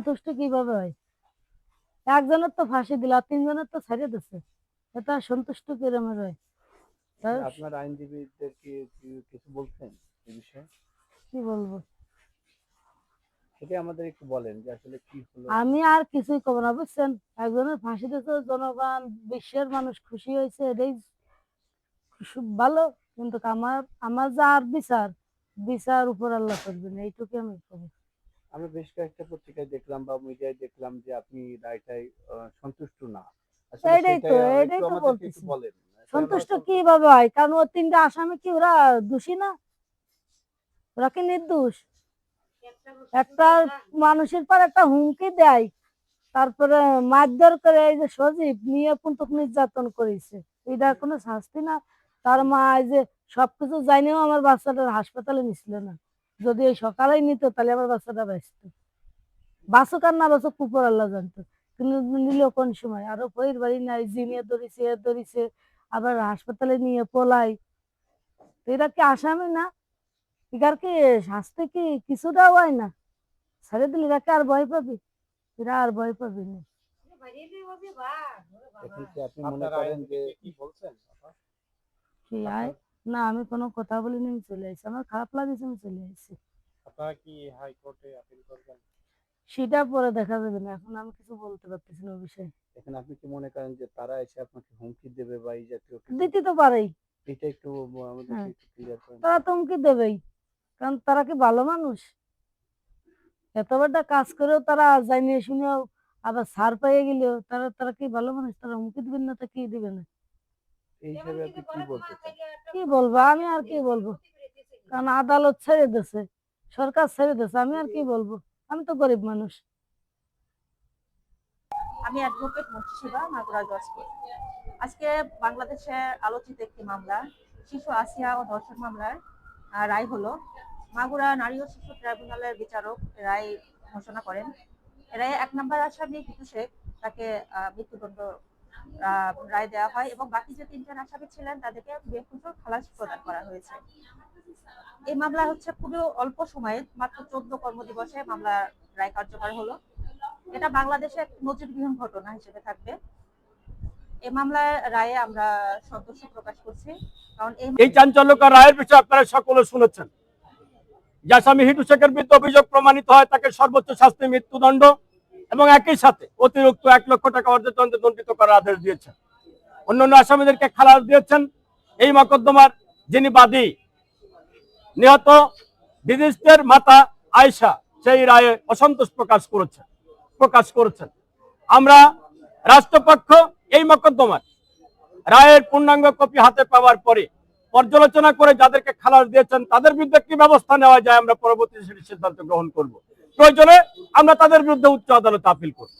সন্তুষ্ট কীভাবে হয়? একজনের তো ফাঁসি দিল আর তিনজনের তো ছেড়ে দিচ্ছে এটা সন্তুষ্ট কিরমের হয়? আপনার আইনজীবীদের কি কিছু বলছেন এই বিষয়ে? কি বলব? সেটা আমাদের একটু বলেন যে আসলে কি হলো। আমি আর কিছুই কব না বুঝছেন? একজনের ফাঁসি দিতে জনগণ বিশ্বের মানুষ খুশি হয়েছে এটাই ভালো। কিন্তু আমার আমার যা আর বিচার বিচার উপর আল্লাহ করবেন এইটুকু আমি কব। আমি বেশ কয়েকটা পত্রিকায় দেখলাম বা মিডিয়ায় দেখলাম যে আপনি রায়টাই সন্তুষ্ট না। তো, তো বলতেছি। সন্তুষ্ট কীভাবে হয়? কারণ ও তিনটা আসামি কি ওরা দোষী না? ওরা কি নির্দোষ? একটা মানুষের পর একটা হুমকি দেয় তারপরে মারধর করে এই যে সজীব নিয়ে পুন্তক নির্যাতন করেছে। এটা কোনো শাস্তি না? তার মা এই যে সবকিছু জানিও আমার বাচ্চাটার হাসপাতালে নিছিল না। যদি এই সকালেই নিত তাহলে আমার বাচ্চাটা বাঁচত। বাঁচুক আর না বাঁচুক কুকুর আল্লাহ জানতো। কিন্তু নিল কোন সময়? আরও বইয়ের বাড়ি নাই জিনিয়ে ধরেছে এ ধরেছে আবার হাসপাতালে নিয়ে পোলাই। তো এরা কি আসামি না? এটার কি শাস্তি কি কিছুটা হয় না? ছেড়ে দিলে এরা কি আর ভয় পাবি? এরা আর ভয় পাবি না। আপনি মনে করেন যে কি বলছেন? কি আয় না আমি কোনো কথা বলিনি আমি চলে আসছি আমার খারাপ লাগেছে আমি চলে আসছি আপনারা কি হাইকোর্টে আপিল করবেন? সেটা পরে দেখা যাবে না এখন আমি কিছু বলতে পারতেছি না বিষয়ে। এখন আপনি কি মনে করেন যে তারা এসে আপনাকে হুমকি দেবে বা এই জাতীয় কিছু? দিতে তো পারেই। এটা একটু আমাদের হ্যাঁ। একটু ক্লিয়ার করেন। তারা তো হুমকি দেবেই কারণ তারা কি ভালো মানুষ? এত বড়টা কাজ করেও তারা জানিয়ে শুনেও আবার সার পেয়ে গেলেও তারা তারা কি ভালো মানুষ? তারা হুমকি দিবেন না তা কি দিবে না এই হিসাবে আপনি কি বলতে চান? কি বলব? আমি আর কি বলব? কারণ আদালত ছেড়ে দিছে, সরকার ছেড়ে দিছে, আমি আর কি বলব? আমি তো গরিব মানুষ। আমি অ্যাডভোকেট মুন্সিবা মাগুরা জজপুর আজকে বাংলাদেশের আলোচিত একটি মামলা, শিশু আসিয়া ও ধর্ষণ মামলার রায় হলো। মাগুরা নারী ও শিশু ট্রাইব্যুনালের বিচারক রায় ঘোষণা করেন। রায়ে এক নম্বর আসামি হিটু শেখ তাকে মৃত্যুদণ্ড রায় দেওয়া হয় এবং বাকি যে তিনজন আসামি ছিলেন, তাদেরকে বেকুচো খালাস প্রদান করা হয়েছে। এই মামলা হচ্ছে খুবই অল্প সময়ে, মাত্র চোদ্দ কর্মদিবসে মামলা রায় কার্যকর হলো। এটা বাংলাদেশে নজিরবিহীন ঘটনা হিসেবে থাকবে। এই মামলার রায়ে আমরা সন্তোষ প্রকাশ করছি। কারণ এই চাঞ্চল্যকর রায়ের বিষয়ে আপনারা সকলে শুনেছেন। যে হিটু শেখের বিরুদ্ধে অভিযোগ প্রমাণিত হয়, তাকে সর্বোচ্চ শাস্তি মৃত্যুদণ্ড। এবং একই সাথে অতিরিক্ত এক লক্ষ টাকা অর্থদণ্ডে দণ্ডিত করার আদেশ দিয়েছেন। অন্যান্য আসামিদেরকে খালাস দিয়েছেন। এই মকদ্দমার যিনি বাদী, নিহত বিদিষ্টের মাতা আয়সা সেই রায়ে অসন্তোষ প্রকাশ করেছেন প্রকাশ করেছেন। আমরা রাষ্ট্রপক্ষ এই মকদ্দমার রায়ের পূর্ণাঙ্গ কপি হাতে পাওয়ার পরে পর্যালোচনা করে যাদেরকে খালাস দিয়েছেন, তাদের বিরুদ্ধে কি ব্যবস্থা নেওয়া যায় আমরা পরবর্তী সেটি সিদ্ধান্ত গ্রহণ করব। প্রয়োজনে আমরা তাদের বিরুদ্ধে উচ্চ আদালতে আপিল করব।